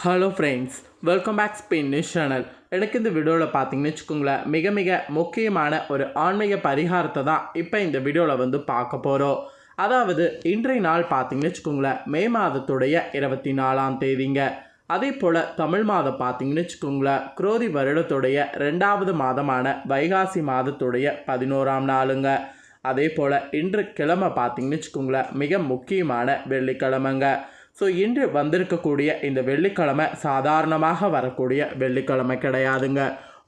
Hello friends welcome back Spain news channel எனக்கு இந்த வீடியோவில் பார்த்தீங்கன்னு வச்சுக்கோங்களேன் மிக மிக முக்கியமான ஒரு ஆன்மீக பரிகாரத்தை தான் இப்போ இந்த வீடியோவில் வந்து பார்க்க போகிறோம் அதாவது இன்றைய நாள் பார்த்தீங்கன்னு வச்சுக்கோங்களேன் மே மாதத்துடைய இருபத்தி நாலாம் தேதிங்க. அதே போல் தமிழ் மாதம் பார்த்தீங்கன்னு வச்சுக்கோங்களேன் குரோதி வருடத்துடைய ரெண்டாவது மாதமான வைகாசி மாதத்துடைய பதினோராம் நாளுங்க. அதே போல் இன்று கிழமை பார்த்தீங்கன்னு வச்சுக்கோங்களேன் மிக முக்கியமான வெள்ளிக்கிழமைங்க. ஸோ இன்று வந்திருக்கக்கூடிய இந்த வெள்ளிக்கிழமை சாதாரணமாக வரக்கூடிய வெள்ளிக்கிழமை கிடையாதுங்க.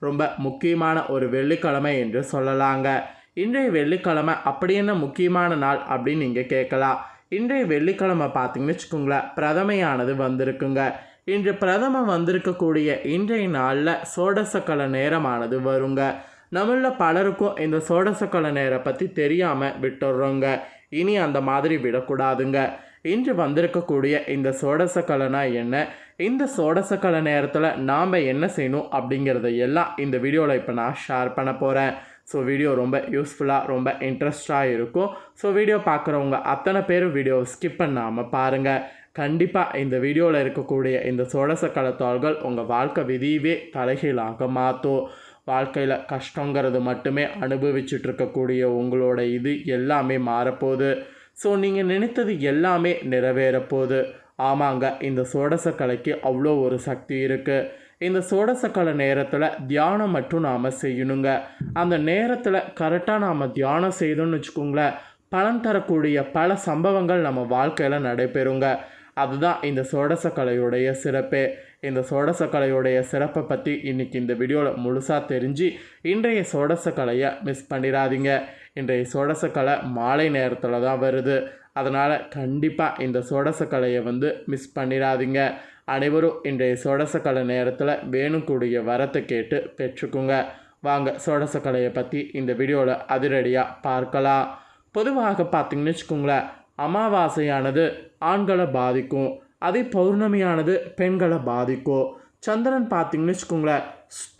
ரொம்ப முக்கியமான ஒரு வெள்ளிக்கிழமை என்று சொல்லலாங்க. இன்றைய வெள்ளிக்கிழமை அப்படி என்ன முக்கியமான நாள் அப்படின்னு நீங்கள் கேட்கலாம். இன்றைய வெள்ளிக்கிழமை பார்த்தீங்கன்னு வச்சுக்கோங்களேன் பிரதமையானது வந்திருக்குங்க. இன்று பிரதமம் வந்திருக்கக்கூடிய இன்றைய நாளில் சோடசக்கல நேரமானது வருங்க. நம்மள பலருக்கும் இந்த சோடசக்கல நேரம் பற்றி தெரியாமல் விட்டுடுறோங்க இனி அந்த மாதிரி விடக்கூடாதுங்க. இன்று வந்திருக்கக்கூடிய இந்த சோடசக்கலனா என்ன? இந்த சோடசக்கல நேரத்தில் நாம் என்ன செய்யணும் அப்படிங்கிறத எல்லாம் இந்த வீடியோவில் இப்போ நான் ஷேர் பண்ண போகிறேன் ஸோ வீடியோ ரொம்ப யூஸ்ஃபுல்லாக ரொம்ப இன்ட்ரெஸ்டாக இருக்கும். ஸோ வீடியோ பார்க்குறவங்க அத்தனை பேரும் வீடியோ ஸ்கிப் பண்ணாமல் பாருங்கள் கண்டிப்பாக இந்த வீடியோவில் இருக்கக்கூடிய இந்த சோடசக்கல தாள்கள் உங்கள் வாழ்க்கை விதியவே தலைகீழாக மாற்றும் வாழ்க்கையில் கஷ்டங்கிறது மட்டுமே அனுபவிச்சுட்டு இருக்கக்கூடிய உங்களோட இது எல்லாமே மாறப்போகுது. ஸோ நீங்கள் நினைத்தது எல்லாமே நிறைவேறப்போகுது. ஆமாங்க இந்த சோடச கலைக்கு அவ்வளோ ஒரு சக்தி இருக்குது இந்த சோடசக்கலை கலை நேரத்தில் தியானம் மட்டும் நாம் செய்யணுங்க. அந்த நேரத்தில் கரெக்டாக நாம் தியானம் செய்தோம்னு வச்சுக்கோங்களேன் பலன் தரக்கூடிய பல சம்பவங்கள் நம்ம வாழ்க்கையில் நடைபெறுங்க. அதுதான் இந்த சோடச கலையுடைய சிறப்பே. இந்த சோடசக்கலையுடைய சிறப்பை பற்றி இன்றைக்கி இந்த வீடியோவில் முழுசாக தெரிஞ்சு இன்றைய சோடசக்கலையை கலையை மிஸ் பண்ணிடாதீங்க. இன்றைய சோடசக்கலை கலை மாலை நேரத்தில் தான் வருது. அதனால் கண்டிப்பாக இந்த சோடசக்கலையை வந்து மிஸ் பண்ணிடாதீங்க. அனைவரும் இன்றைய சோடசக்கலை கலை நேரத்தில் வேணுக்கூடிய வரத்தை கேட்டு பெற்றுக்குங்க. வாங்க சோடசக்கலையை கலையை பற்றி இந்த வீடியோவில் அதிரடியாக பார்க்கலாம். பொதுவாக பார்த்திங்கன்னு வச்சுக்கோங்களேன் அமாவாசையானது ஆண்களை பாதிக்கும். அதே பௌர்ணமியானது பெண்களை பாதிக்கும். சந்திரன் பார்த்திங்கன்னு வச்சுக்கோங்களேன்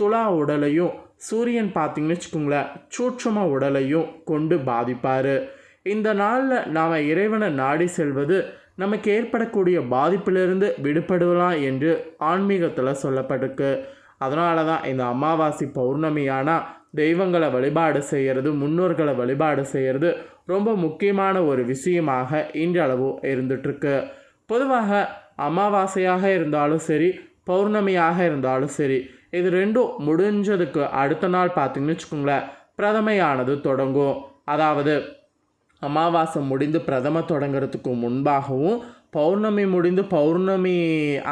துலா உடலையும் சூரியன் பார்த்தீங்கன்னு வச்சுக்கோங்களேன் சூட்சம உடலையும் கொண்டு பாதிப்பார். இந்த நாளில் நாம் இறைவனை நாடி செல்வது நமக்கு ஏற்படக்கூடிய பாதிப்பிலிருந்து விடுபடலாம் என்று ஆன்மீகத்தில் சொல்லப்பட்டிருக்கு. அதனால தான் இந்த அமாவாசை பௌர்ணமியானால் தெய்வங்களை வழிபாடு செய்கிறது முன்னோர்களை வழிபாடு செய்கிறது ரொம்ப முக்கியமான ஒரு விஷயமாக இன்றளவு இருந்துகிட்ருக்கு பொதுவாக அமாவாசையாக இருந்தாலும் சரி பௌர்ணமியாக இருந்தாலும் சரி இது ரெண்டும் முடிஞ்சதுக்கு அடுத்த நாள் பார்த்தீங்கன்னு வச்சுக்கோங்களேன் பிரதமையானது தொடங்கும். அதாவது அமாவாசை முடிந்து பிரதம தொடங்குறதுக்கு முன்பாகவும் பௌர்ணமி முடிந்து பௌர்ணமி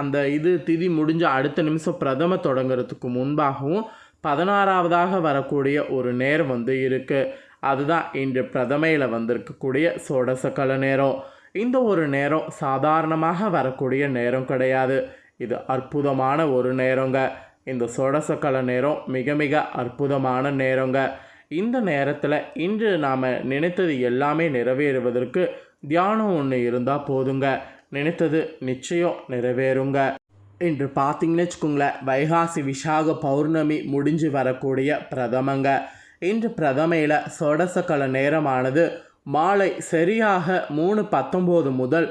அந்த இது திதி முடிஞ்ச அடுத்த நிமிஷம் பிரதம தொடங்குறதுக்கு முன்பாகவும் பதினாறாவதாக வரக்கூடிய ஒரு நேரம் வந்து இருக்குது அதுதான் இன்று பிரதமையில் வந்திருக்கக்கூடிய சோடசக்கல நேரம். இந்த ஒரு நேரம் சாதாரணமாக வரக்கூடிய நேரம் கிடையாது. இது அற்புதமான ஒரு நேரங்க. இந்த சோடசக்கல நேரம் மிக மிக அற்புதமான நேரங்க. இந்த நேரத்தில் இன்று நாம் நினைத்தது எல்லாமே நிறைவேறுவதற்கு தியானம் ஒன்று இருந்தால் போதுங்க. நினைத்தது நிச்சயம் நிறைவேறுங்க. இன்று பார்த்தீங்கன்னு வச்சுக்கோங்களேன் வைகாசி விசாக பௌர்ணமி முடிஞ்சு வரக்கூடிய பிரதமங்க. இன்று பிரதமையில் சோடசக்கல நேரமானது மாலை சரியாக மூணு பத்தொம்போது முதல்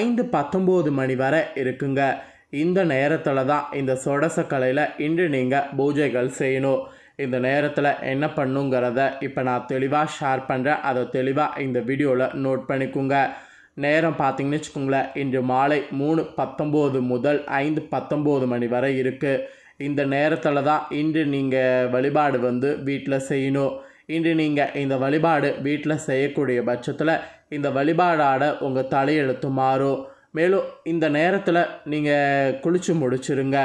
ஐந்து பத்தொம்போது மணி வரை இருக்குங்க. இந்த நேரத்தில் தான் இந்த சொடச கலையில் இன்று நீங்கள் பூஜைகள் செய்யணும். இந்த நேரத்தில் என்ன பண்ணுங்கிறத இப்போ நான் தெளிவாக ஷேர் பண்ணுறேன் அதை தெளிவாக இந்த வீடியோவில் நோட் பண்ணிக்கோங்க. நேரம் பார்த்தீங்கன்னு வச்சுக்கோங்களேன் இன்று மாலை மூணு பத்தொம்போது முதல் ஐந்து பத்தொம்போது மணி வரை இருக்குது இந்த நேரத்தில் தான் இன்று நீங்கள் வழிபாடு வந்து வீட்டில் செய்யணும். இன்று நீங்கள் இந்த வழிபாடு வீட்டில் செய்யக்கூடிய பட்சத்தில் இந்த வழிபாடாட உங்கள் தலையெழுத்து மாறும். மேலும் இந்த நேரத்தில் நீங்கள் குளித்து முடிச்சிருங்க.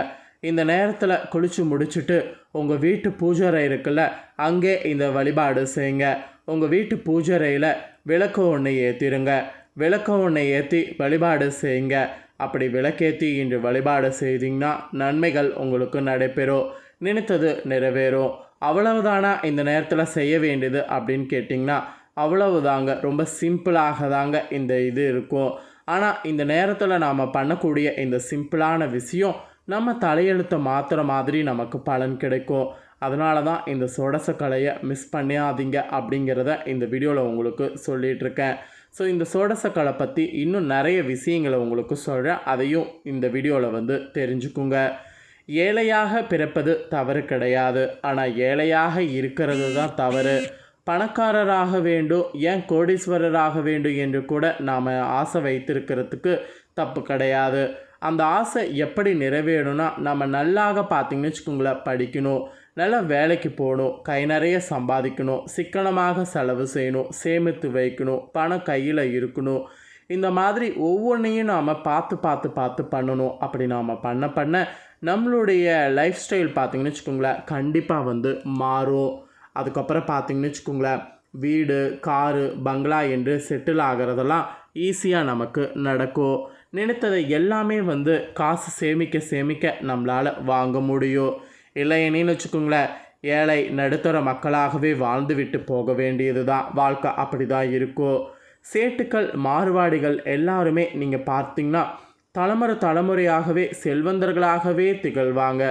இந்த நேரத்தில் குளித்து முடிச்சுட்டு உங்கள் வீட்டு பூஜரை இருக்குல்ல அங்கே இந்த வழிபாடு செய்யுங்க. உங்கள் வீட்டு பூஜரையில் விளக்கு ஒன்று ஏற்றிருங்க விளக்கு ஒன்று ஏற்றி வழிபாடு செய்யுங்க. அப்படி விளக்கேற்றி இன்று வழிபாடு செய்தீங்கன்னா நன்மைகள் உங்களுக்கு நடைபெறும். நினைத்தது நிறைவேறும். அவ்வளவுதானா இந்த நேரத்தில் செய்ய வேண்டியது அப்படின்னு கேட்டிங்கன்னா அவ்வளவுதாங்க. ரொம்ப சிம்பிளாக தாங்க இந்த இது இருக்கும். ஆனால் இந்த நேரத்தில் நாம் பண்ணக்கூடிய இந்த சிம்பிளான விஷயம் நம்ம தலையெழுத்தை மாற்றுற மாதிரி நமக்கு பலன் கிடைக்கும். அதனால தான் இந்த சொடச கலையை மிஸ் பண்ணாதீங்க அப்படிங்கிறத இந்த வீடியோவில் உங்களுக்கு சொல்லிகிட்ருக்கேன் ஸோ இந்த சோடசக்கலை பற்றி இன்னும் நிறைய விஷயங்களை உங்களுக்கு சொல்கிறேன் அதையும் இந்த வீடியோவில் வந்து தெரிஞ்சுக்குங்க. ஏழையாக பிறப்பது தவறு கிடையாது. ஆனால் ஏழையாக இருக்கிறது தான் தவறு. பணக்காரராக வேண்டும் ஏன் கோடீஸ்வரராக வேண்டும் என்று கூட நாம் ஆசை வைத்திருக்கிறதுக்கு தப்பு கிடையாது. அந்த ஆசை எப்படி நிறைவேறணும்னா நம்ம நல்லாக பார்த்திங்கன்னு வச்சுக்கோங்களேன் படிக்கணும் நல்லா வேலைக்கு போகணும் கை நிறைய சம்பாதிக்கணும் சிக்கனமாக செலவு செய்யணும் சேமித்து வைக்கணும் பணம் கையில் இருக்கணும். இந்த மாதிரி ஒவ்வொன்றையும் நாம் பார்த்து பார்த்து பார்த்து பண்ணணும். அப்படி நாம் பண்ண பண்ண நம்மளுடைய லைஃப் ஸ்டைல் பார்த்திங்கன்னு வச்சுக்கோங்களேன் கண்டிப்பாக வந்து மாறும். அதுக்கப்புறம் பார்த்திங்கன்னு வச்சுக்கோங்களேன் வீடு காரு பங்களா என்று செட்டில் ஆகிறதெல்லாம் ஈஸியாக நமக்கு நடக்கும். நினைத்ததை எல்லாமே வந்து காசு சேமிக்க சேமிக்க நம்மளால் வாங்க முடியும். இல்லையேன்னு வச்சுக்கோங்களேன் ஏழை நடுத்தர மக்களாகவே வாழ்ந்து விட்டு போக வேண்டியது தான் வாழ்க்கை அப்படி தான் இருக்கும். சேட்டுக்கள் மாறுபாடுகள் எல்லாருமே நீங்கள் பார்த்தீங்கன்னா தலைமுறை தலைமுறையாகவே செல்வந்தர்களாகவே திகழ்வாங்க.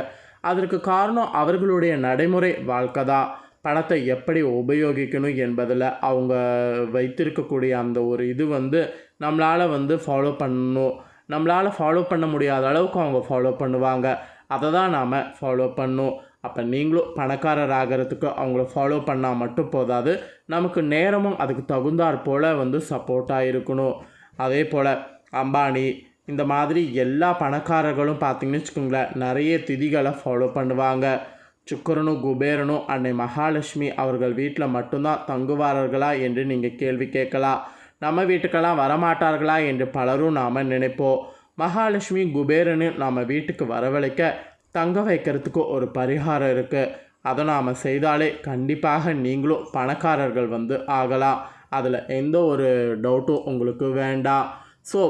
அதற்கு காரணம் அவர்களுடைய நடைமுறை வாழ்க்கை தான் பணத்தை எப்படி உபயோகிக்கணும் என்பதில் அவங்க வைத்திருக்கக்கூடிய அந்த ஒரு இது வந்து நம்மளால் வந்து ஃபாலோ பண்ணணும். நம்மளால் ஃபாலோ பண்ண முடியாத அளவுக்கு அவங்க ஃபாலோ பண்ணுவாங்க. அதை தான் நாம் ஃபாலோ பண்ணணும். அப்போ நீங்களும் பணக்காரர் ஆகிறதுக்கு அவங்கள ஃபாலோ பண்ணால் மட்டும் போதாது. நமக்கு நேரமும் அதுக்கு தகுந்தாற் போல் வந்து சப்போர்ட்டாக இருக்கணும். அதே போல் அம்பானி இந்த மாதிரி எல்லா பணக்காரர்களும் பார்த்திங்கன்னு வச்சுக்கோங்களேன் நிறைய திதிகளை ஃபாலோ பண்ணுவாங்க. சுக்கரனும் குபேரனும் அன்னை மகாலட்சுமி அவர்கள் வீட்டில் மட்டும்தான் தங்குவார்களா என்று நீங்கள் கேள்வி கேட்கலாம். நம்ம வீட்டுக்கெல்லாம் வரமாட்டார்களா என்று பலரும் நாம் நினைப்போம். மகாலட்சுமி குபேரனு நாம் வீட்டுக்கு வரவழைக்க தங்க வைக்கிறதுக்கு ஒரு பரிகாரம் இருக்குது அதை நாம் செய்தாலே கண்டிப்பாக நீங்களும் பணக்காரர்கள் வந்து ஆகலாம். அதில் எந்த ஒரு டவுட்டும் உங்களுக்கு வேண்டாம். ஸோ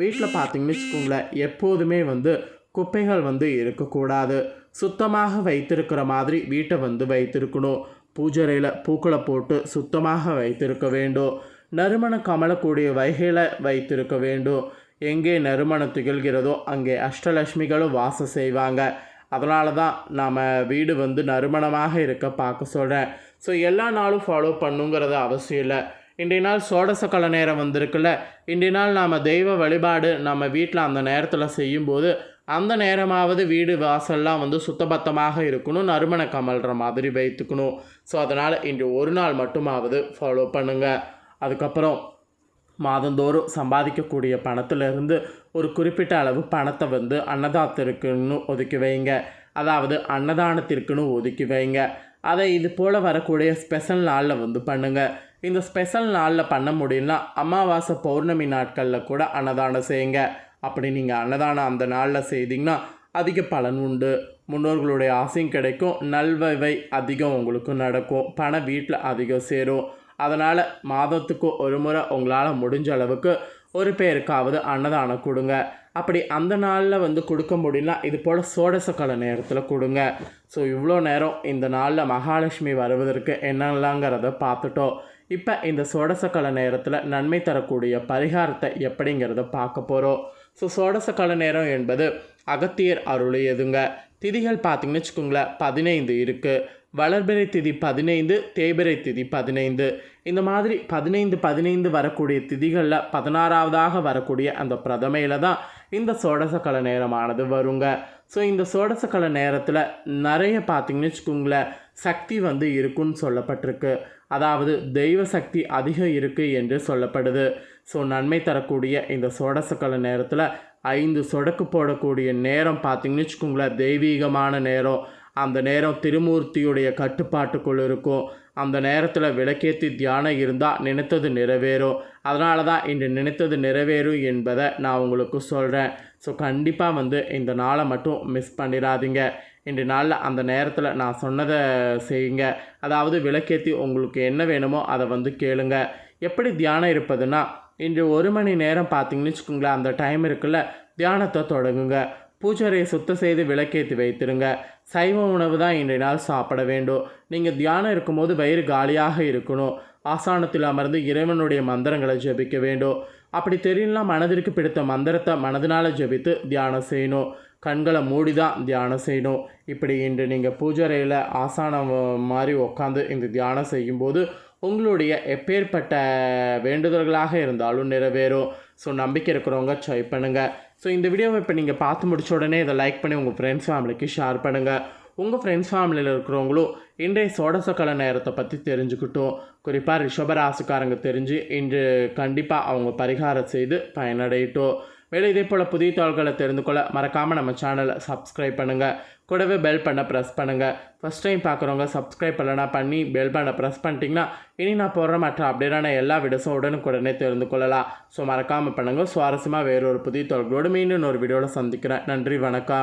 வீட்டில் பார்த்தீங்கன்னு வச்சுக்கோங்களேன் எப்போதுமே வந்து குப்பைகள் வந்து இருக்கக்கூடாது. சுத்தமாக வைத்திருக்கிற மாதிரி வீட்டை வந்து வைத்திருக்கணும். பூஜரையில் பூக்களை போட்டு சுத்தமாக வைத்திருக்க வேண்டும். நறுமணம் கமலக்கூடிய வகையில் வைத்திருக்க வேண்டும். எங்கே நறுமணம் திகழ்கிறதோ அங்கே அஷ்டலட்சுமிகளும் வாசம் செய்வாங்க. அதனால தான் நாம் வீடு வந்து நறுமணமாக இருக்க பார்க்க சொல்கிறேன் ஸோ எல்லா நாளும் ஃபாலோ பண்ணுங்கிறது அவசியம் இல்லை. இன்றைய நாள் சோடசக்கல நேரம் வந்திருக்குல்ல. இன்றைய நாள் நாம் தெய்வ வழிபாடு நம்ம வீட்டில் அந்த நேரத்தில் செய்யும்போது அந்த நேரமாவது வீடு வாசல்லாம் வந்து சுத்தபத்தமாக இருக்கணும் நறுமண கமல்ற மாதிரி வைத்துக்கணும். ஸோ அதனால் இன்று ஒரு நாள் மட்டுமாவது ஃபாலோ பண்ணுங்கள் அதுக்கப்புறம் மாதந்தோறும் சம்பாதிக்கக்கூடிய பணத்திலிருந்து ஒரு குறிப்பிட்ட அளவு பணத்தை வந்து அன்னதானத்திற்குன்னு ஒதுக்கி வைங்க. அதாவது அன்னதானத்திற்குன்னு ஒதுக்கி வைங்க. அதை இது போல் வரக்கூடிய ஸ்பெஷல் நாளில் வந்து பண்ணுங்கள் இந்த ஸ்பெஷல் நாளில் பண்ண முடியும்னா அமாவாசை பௌர்ணமி நாட்களில் கூட அன்னதானம் செய்யுங்க. அப்படி நீங்கள் அன்னதானம் அந்த நாளில் செய்தீங்கன்னா அதிக பலன் உண்டு. முன்னோர்களுடைய ஆசையும் கிடைக்கும். நல்வை அதிகம் உங்களுக்கு நடக்கும். பணம் வீட்டில் அதிகம் சேரும். அதனால் மாதத்துக்கு ஒரு முறை உங்களால் முடிஞ்ச அளவுக்கு ஒரு பேருக்காவது அன்னதானம் கொடுங்க. அப்படி அந்த நாளில் வந்து கொடுக்க முடியல இது போல் சோடசக்கலை நேரத்தில் கொடுங்க. ஸோ இவ்வளோ நேரம் இந்த நாளில் மகாலட்சுமி வருவதற்கு என்னெல்லாங்கிறத பார்த்துட்டோம். இப்போ இந்த சோடசக்கலை நேரத்தில் நன்மை தரக்கூடிய பரிகாரத்தை எப்படிங்கிறத பார்க்க போகிறோம் ஸோ சோடச கால நேரம் என்பது அகத்தியர் அருளியதுங்க. திதிகள் பார்த்திங்கன்னு வச்சுக்கோங்களேன் பதினைந்து இருக்குது வளர்பிறை திதி பதினைந்து தேய்பிறை திதி பதினைந்து. இந்த மாதிரி பதினைந்து பதினைந்து வரக்கூடிய திதிகளில் பதினாறாவதாக வரக்கூடிய அந்த பிரதமையில் தான் இந்த சோடச கல நேரமானது வருங்க. ஸோ இந்த சோடசக்கலை நேரத்தில் நிறைய பார்த்திங்கன்னு வச்சுக்கோங்களேன் சக்தி வந்து இருக்குன்னு சொல்லப்பட்டிருக்கு. அதாவது தெய்வ சக்தி அதிகம் இருக்குது என்று சொல்லப்படுது. ஸோ நன்மை தரக்கூடிய இந்த சோடசக்கலை நேரத்தில் ஐந்து சொடக்கு போடக்கூடிய நேரம் பார்த்திங்கன்னு வச்சுக்கோங்களேன் தெய்வீகமான நேரம். அந்த நேரம் திருமூர்த்தியுடைய கட்டுப்பாட்டுக்குள் இருக்கும். அந்த நேரத்தில் விளக்கேற்றி தியானம் இருந்தால் நினைத்தது நிறைவேறும். அதனால தான் இன்று நினைத்தது நிறைவேறும் என்பதை நான் உங்களுக்கு சொல்கிறேன் ஸோ கண்டிப்பாக வந்து இந்த நாளை மட்டும் மிஸ் பண்ணிடாதீங்க. இன்று நாளில் அந்த நேரத்தில் நான் சொன்னதை செய்யுங்க. அதாவது விளக்கேற்றி உங்களுக்கு என்ன வேணுமோ அதை வந்து கேளுங்க. எப்படி தியானம் இருப்பதுன்னா இன்று ஒரு மணி நேரம் பார்த்தீங்கன்னு வச்சுக்கோங்களேன் அந்த டைம் இருக்குல்ல தியானத்தை தொடங்குங்க. பூஜரையை சுத்தம் செய்து விளக்கேற்றி வைத்திருங்க. சைவ உணவு தான் இன்றைய நாள் சாப்பிட வேண்டும். நீங்கள் தியானம் இருக்கும்போது வயிறு காலியாக இருக்கணும். ஆசானத்தில் அமர்ந்து இறைவனுடைய மந்திரங்களை ஜெபிக்க வேண்டும். அப்படி தெரியலாம் மனதிற்கு பிடித்த மந்திரத்தை மனதினால் ஜெபித்து தியானம் செய்யணும். கண்களை மூடி தான் தியானம் செய்யணும். இப்படி இன்று நீங்கள் பூஜரையில் ஆசானம் மாதிரி உட்காந்து இந்த தியானம் செய்யும்போது உங்களுடைய எப்பேற்பட்ட வேண்டுதல்களாக இருந்தாலும் நிறைவேறும். ஸோ நம்பிக்கை இருக்கிறவங்க ட்ரை பண்ணுங்கள் ஸோ இந்த வீடியோவை இப்போ நீங்கள் பார்த்து முடிச்ச உடனே இதை லைக் பண்ணி உங்கள் ஃப்ரெண்ட்ஸ் ஃபேமிலிக்கு ஷேர் பண்ணுங்கள் உங்கள் ஃப்ரெண்ட்ஸ் ஃபேமிலியில் இருக்கிறவங்களும் இன்றைய சோடசக்கல நேரத்தை பற்றி தெரிஞ்சுக்கிட்டும். குறிப்பாக ரிஷபராசிக்காரங்க தெரிஞ்சு இன்று கண்டிப்பாக அவங்க பரிகாரம் செய்து பயனடையட்டும். மேலும் இதே போல் புதிய தாள்களை தெரிந்து கொள்ள மறக்காமல் நம்ம சேனலை சப்ஸ்கிரைப் பண்ணுங்கள் கூடவே பெல் பண்ண ப்ரெஸ் பண்ணுங்கள் ஃபஸ்ட் டைம் பார்க்குறவங்க சப்ஸ்கிரைப் பண்ணனா பண்ணி பெல் பண்ண ப்ரெஸ் பண்ணிட்டீங்கன்னா இனி நான் போடுற மற்ற அப்டேட்டான எல்லா வீடியோஸும் உடனுக்குடனே தெரிந்து கொள்ளலாம். ஸோ மறக்காமல் பண்ணுங்கள் சுவாரஸ்யமாக வேறொரு புதிய தொழில்களோடு மீண்டும் ஒரு வீடியோவில் சந்திக்கிறேன். நன்றி வணக்கம்.